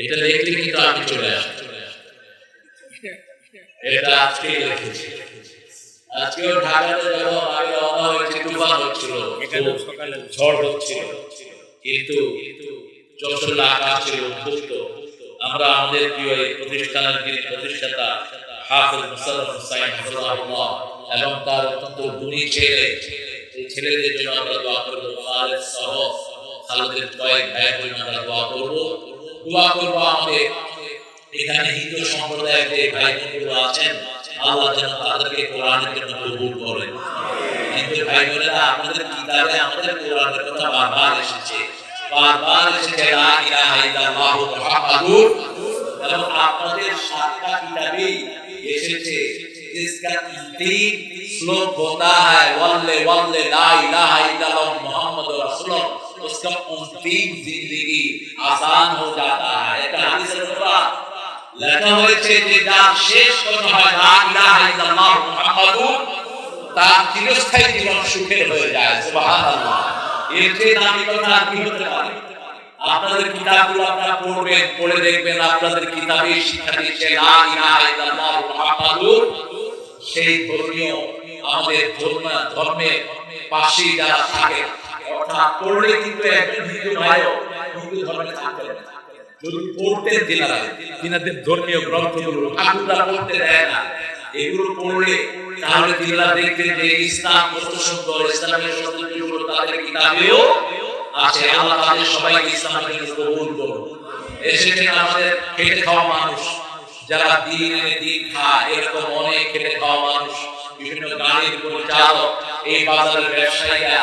এটা দেখলে কিন্তু আমি চলে আসি। এটা আজকে লিখেছি আজকেও ঢাকাতে হয়েছি তুফান হচ্ছিল। ঝড় হচ্ছিল। কিন্তু যশোর আকাশ ছিল উদ্বুদ্ধ আমরা আমাদের প্রিয় এই প্রতিষ্ঠানের যিনি প্রতিষ্ঠাতা হাফিজ হুসাইন হাফিজাহুল্লাহ এবং তার অত্যন্ত গুণী ছেলে এই ছেলেদের জন্য আমরা দোয়া করব। সহ খালেদের কয়েক ভাইয়ের জন্য আমরা দোয়া করব। দোয়া করব আমাদের এখানে হিন্দু সম্প্রদায়ের যে ভাই বোনগুলো আছেন আল্লাহ যেন তাদেরকে কোরআনের জন্য কবুল করেন হিন্দু ভাই বোনেরা আমাদের কিতাবে আমাদের কোরআনের কথা বারবার এসেছে বারবার এসেছে লা ইলাহা ইল্লাল্লাহু মুহাম্মাদুর এবং আপনাদের সাতটা কিতাবেই এসেছে जिसका तीन श्लोक होता है वल्ले वल्ले ला इलाहा इल्लल्लाह मुहम्मद रसूलुल्लाह उसका अंतिम जिंदगी आसान हो जाता है এটা হাদিসের কথা লেখা হয়েছে যে যার শেষ কথা হয় লা ইলাহা ইল্লাল্লাহ মুহাম্মাদুর তার চিরস্থায়ী জীবন সুখের হয়ে যায় সুবহানাল্লাহ এর চেয়ে দামি কথা আর কি হতে পারে আপনাদের কিতাবগুলো আপনারা পড়বেন পড়ে দেখবেন আপনাদের কিতাবে শিক্ষা দিচ্ছে লা ইলাহা ইল্লাল্লাহ মুহাম্মাদুর সেই ধর্মীয় আমাদের ধর্ম ধর্মের পাশে যারা থাকে অর্থাৎ পড়লে কিন্তু একজন হিন্দু ভাইও হিন্দু ধর্মে থাকতে পারে যদি পড়তে দিলাম তিনাদের ধর্মীয় গ্রন্থগুলো ঠাকুররা পড়তে দেয় না, এগুলো পড়লে তাহলে তিনারা দেখবেন যে ইসলাম কত সুন্দর, ইসলামের সৌন্দর্যগুলো তাদের কিতাবেও আছে। আল্লাহ তাদের সবাইকে ইসলামের জন্য কবুল করুন। এসেছেন আমাদের খেটে খাওয়া মানুষ, যারা দিন দিন খায়, এরকম অনেক খেটে খাওয়া মানুষ, বিভিন্ন গাড়ির পরিচালক এই বাজারের ব্যবসায়ীরা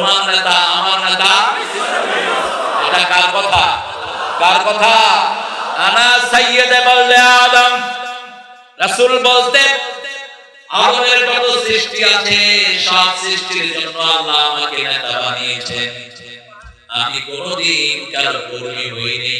তোমার নেতা আমার নেতা। এটা কার কথা? কার কথা? আনা সাইয়্যিদ বললে আদম, রাসূল বলতেন আদমের যত সৃষ্টি আছে, সব সৃষ্টির জন্য আল্লাহ আমাকে নেতা বানিয়েছেন। আমি কোনদিন কারও কর্মী হইনি।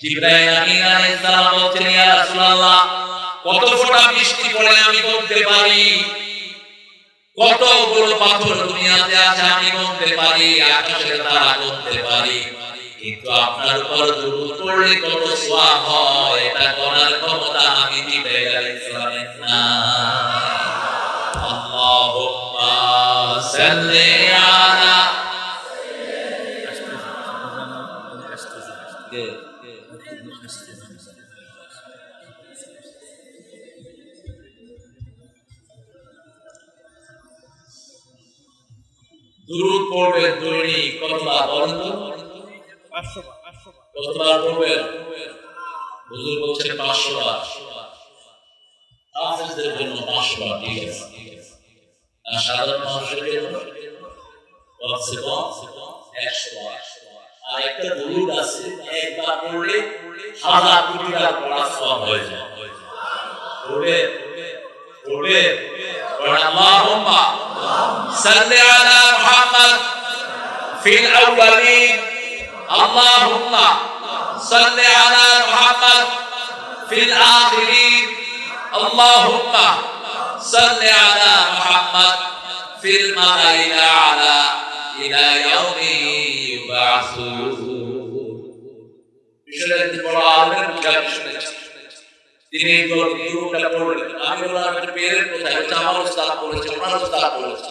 জিব্রাইল আমিন আলাইহিস সালাম বলছেন, ইয়া রাসূলুল্লাহ, কত ফোঁটা বৃষ্টি পড়ে আমি বলতে পারি। কতগুলো পাথর দুনিয়াতে আছে, আমি গুনতে পারি, আকাশে তারা গুনতে পারি। কিন্তু আপনার উপর দুরূদ পড়লে কত সওয়াব হয়, এটা করার ক্ষমতা আমি জিতে গেলে না। আল্লাহুম্মা সাল্লি আলা দুরূদ পড়বেন দৈনিক কতবার বলেন তো? কতবার পড়বেন? হুজুর বলছেন পাঁচশো বার হাফেজদের জন্য পাঁচশো বার ঠিক আছে? আর সাধারণ মানুষের জন্য? একটা দরুদ আছে, একবার সব হয়ে যায়। সাল্লি আলা মুহাম্মদ ফিল আউয়ালিন আল্লাহুম্মা সাল্লি আলা মুহাম্মদ ফিল আখিরিন আল্লাহুম্মা সাল্লি আলা মুহাম্মদ ফিল মালাইল আলা ইলা ইয়াউমি ইউবাসুন বিষয়টা একটি বড় আলেমের মুখে আমি শুনেছি তিনি এই দুরূপটা পড়লেন আমি বললাম এটা পেরের কোথায় এটা আমার উস্তাদ পড়েছে ওনার উস্তাদ পড়েছে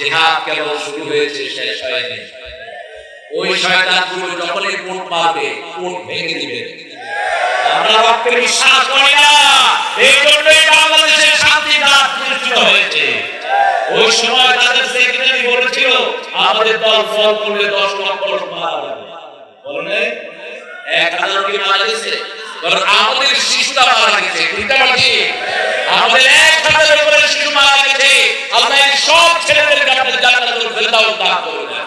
জিহাদ কেবল শুরু হয়েছে, শেষ হয়নি। ওই শয়তানগুলো যখনই কোট মারবে কোট ভেঙে দিবে? আমরা রক্তে বিশ্বাস করি না। এই জন্যই বাংলাদেশের শান্তি রাত প্রতিষ্ঠিত হয়েছে। ওই সময় তাদের সেক্রেটারি বলেছিল, আমাদের দল ফল করলে দশ লক্ষ লোক মারা যাবে। বলে এক হাজার কি মারা গেছে কারণ আমাদের শিশুরা মারা গেছে বুঝতে পারছি আমাদের এক হাজারের উপরে শিশু মারা গেছে আল্লাহ এই সব ছেলেদেরকে আপনি জান্নাতুল ফেরদাউস দান করে দেন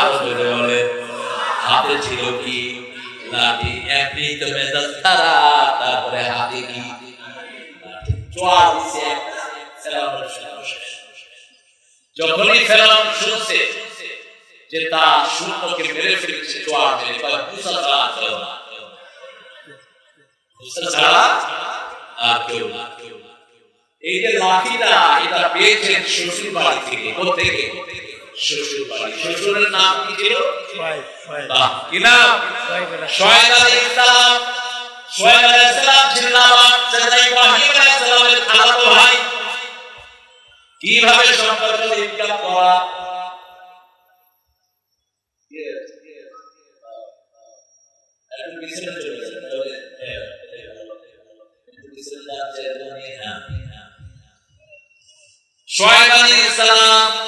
আরও জোরে বলে হাতে ছিল কি? লাঠি। এমনি মেজাজ খারাপ, তারপরে হাতে কি। যখনই ফেরাউন শুনছে যে তার শূন্যকে মেরে ফেলেছে চোয়া মেরে কয় মুসা ছাড়া কেউ না। মুসা ছাড়া আর কেউ না। এই যে লাঠিটা, এটা পেয়েছেন শ্বশুর বাড়ি থেকে কোথেকে শ্বশুর বাড়ি শ্বশুরের নাম কি ছিল কি নাম শোয়েব আলাইহিস সালাম শোয়েব আলাইহিস সালাম ছিলেন আমার সাইয়েদনা ইব্রাহিম আলাইহিস সালামের খালাতো ভাই কীভাবে সম্পর্ক ইনকাম করা। শোয়েব আলাইহিস সালাম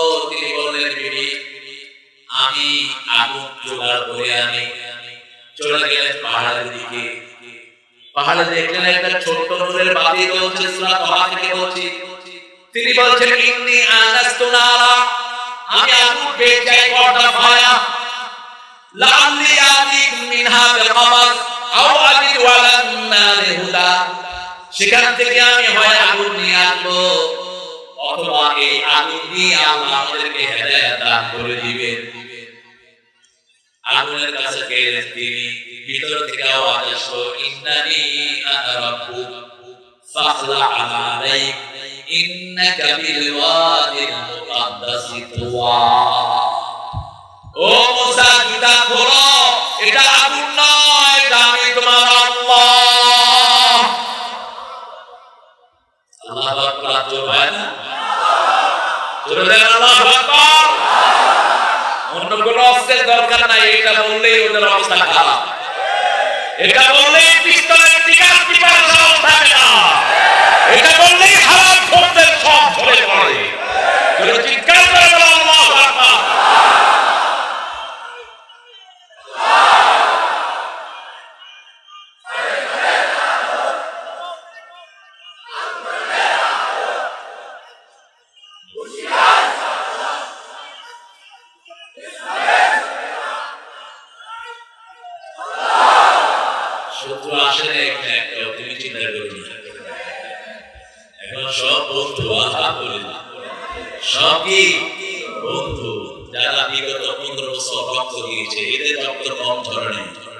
আগুন জোগাড় করে আনি চলে গেলেন পাহাড়ের দিকে পাহাড়ে দেখলেন একটা ছোট্ট নূরের বাতি জ্বলছে সূরা তাহা থেকে বলছি তিনি বলছেন ইন্নি আনাস্তু নারা আমি আগুন পেয়ে পর্দা ফায়া লাআল্লি আতিকুম মিনহা বিকমার আও আজিদু আলা নারি হুদা সেখান থেকে আমি হয় আগুন নিয়ে আসব অথবা এই আগুন দিয়ে আল্লাহ আমাদেরকে হেদায়েত দান করে দিবেন আগুনের কাছে গেলেন তিনি ভিতর থেকে আওয়াজ আসলো ইন্নানি আনা রাব্বুক ফাখলা আলাইক ইন্নাকা বিল ওয়াদিল মুকাদ্দাসি তুওয়া ও মুসা কিতাব খোলো এটা আগুন নয় এটা আমি তোমার আল্লাহ আল্লাহু আকবার জোর হয় না জোরে দেন আল্লাহু আকবার অন্য অস্ত্রের দরকার নাই, এটা বললেই ওদের অবস্থা খারাপ। এটা বললেই পিস্তলের টিকার টিপার সাহস থাকে না। এটা বললেই হারাম খোরদের সব ধরে পড়ে যদি চিৎকার করে বলো আল্লাহু আকবার শত্রু আসে এখানে একটা, তুমি চিন্তা করি না। এখন সব বন্ধু আহা করি সব কি? বন্ধু। যারা বিগত পনেরো বছর রক্ত দিয়েছে, এদের রক্ত কম ধরনের।